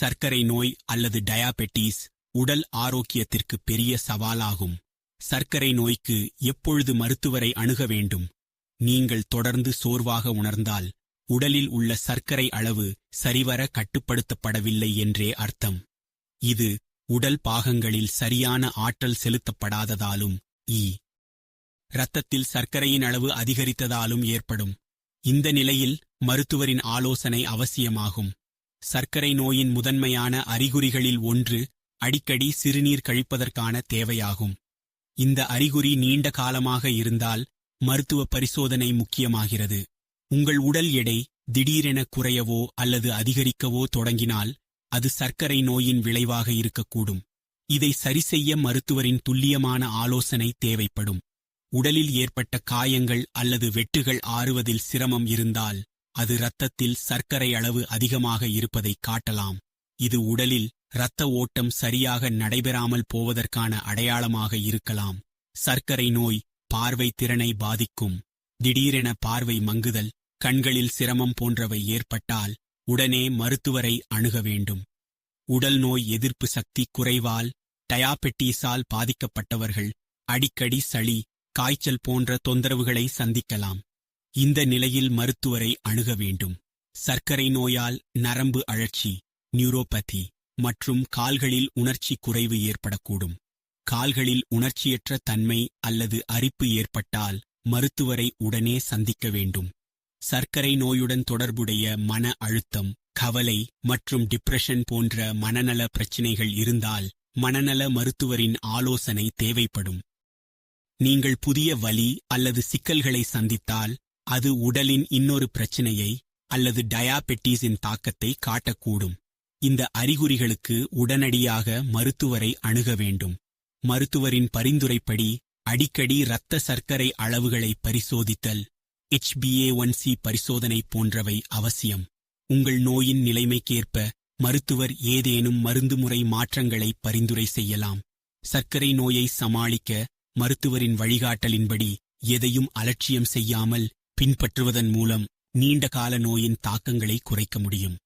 சர்க்கரை நோய் அல்லது டயாபெட்டீஸ் உடல் ஆரோக்கியத்திற்கு பெரிய சவாலாகும். சர்க்கரை நோய்க்கு எப்பொழுது மருத்துவரை அணுக வேண்டும்? நீங்கள் தொடர்ந்து சோர்வாக உணர்ந்தால் உடலில் உள்ள சர்க்கரை அளவு சரிவர கட்டுப்படுத்தப்படவில்லை என்றே அர்த்தம். இது உடல் பாகங்களில் சரியான ஆற்றல் செலுத்தப்படாததாலும் ஈ இரத்தத்தில் சர்க்கரையின் அளவு அதிகரித்ததாலும் ஏற்படும். இந்த நிலையில் மருத்துவரின் ஆலோசனை அவசியமாகும். சர்க்கரை நோயின் முதன்மையான அறிகுறிகளில் ஒன்று அடிக்கடி சிறுநீர் கழிப்பதற்கான தேவையாகும். இந்த அறிகுறி நீண்ட காலமாக இருந்தால் மருத்துவ பரிசோதனை முக்கியமாகிறது. உங்கள் உடல் எடை திடீரென குறையவோ அல்லது அதிகரிக்கவோ தொடங்கினால் அது சர்க்கரை நோயின் விளைவாக இருக்கக்கூடும். இதை சரிசெய்ய மருத்துவரின் துல்லியமான ஆலோசனை தேவைப்படும். உடலில் ஏற்பட்ட காயங்கள் அல்லது வெட்டுகள் ஆறுவதில் சிரமம் இருந்தால் அது இரத்தத்தில் சர்க்கரை அளவு அதிகமாக இருப்பதை காட்டலாம். இது உடலில் இரத்த ஓட்டம் சரியாக நடைபெறாமல் போவதற்கான அடையாளமாக இருக்கலாம். சர்க்கரை நோய் பார்வை திறனை பாதிக்கும். திடீரென பார்வை மங்குதல் கண்களில் சிரமம் போன்றவை ஏற்பட்டால் உடனே மருத்துவரை அணுக வேண்டும். உடல் நோய் எதிர்ப்பு சக்தி குறைவால் டயாபெட்டீஸால் பாதிக்கப்பட்டவர்கள் அடிக்கடி சளி காய்ச்சல் போன்ற தொந்தரவுகளை சந்திக்கலாம். இந்த நிலையில் மருத்துவரை அணுக வேண்டும். சர்க்கரை நோயால் நரம்பு அழற்சி நியூரோபதி மற்றும் கால்களில் உணர்ச்சி குறைவு ஏற்படக்கூடும். கால்களில் உணர்ச்சியற்ற தன்மை அல்லது அரிப்பு ஏற்பட்டால் மருத்துவரை உடனே சந்திக்க வேண்டும். சர்க்கரை நோயுடன் தொடர்புடைய மன அழுத்தம் கவலை மற்றும் டிப்ரெஷன் போன்ற மனநல பிரச்சினைகள் இருந்தால் மனநல மருத்துவரின் ஆலோசனை தேவைப்படும். நீங்கள் புதிய வலி அல்லது சிக்கல்களை சந்தித்தால் அது உடலின் இன்னொரு பிரச்சனையை அல்லது டயாபெட்டீஸின் தாக்கத்தை காட்டக்கூடும். இந்த அறிகுறிகளுக்கு உடனடியாக மருத்துவரை அணுக வேண்டும். மருத்துவரின் பரிந்துரைப்படி அடிக்கடி இரத்த சர்க்கரை அளவுகளை பரிசோதித்தல் HbA1c பரிசோதனை போன்றவை அவசியம். உங்கள் நோயின் நிலைமைக்கேற்ப மருத்துவர் ஏதேனும் மருந்துமுறை மாற்றங்களை பரிந்துரை செய்யலாம். சர்க்கரை நோயை சமாளிக்க மருத்துவரின் வழிகாட்டலின்படி எதையும் அலட்சியம் செய்யாமல் பின்பற்றுவதன் மூலம் நீண்ட கால நோயின் தாக்கங்களை குறைக்க முடியும்.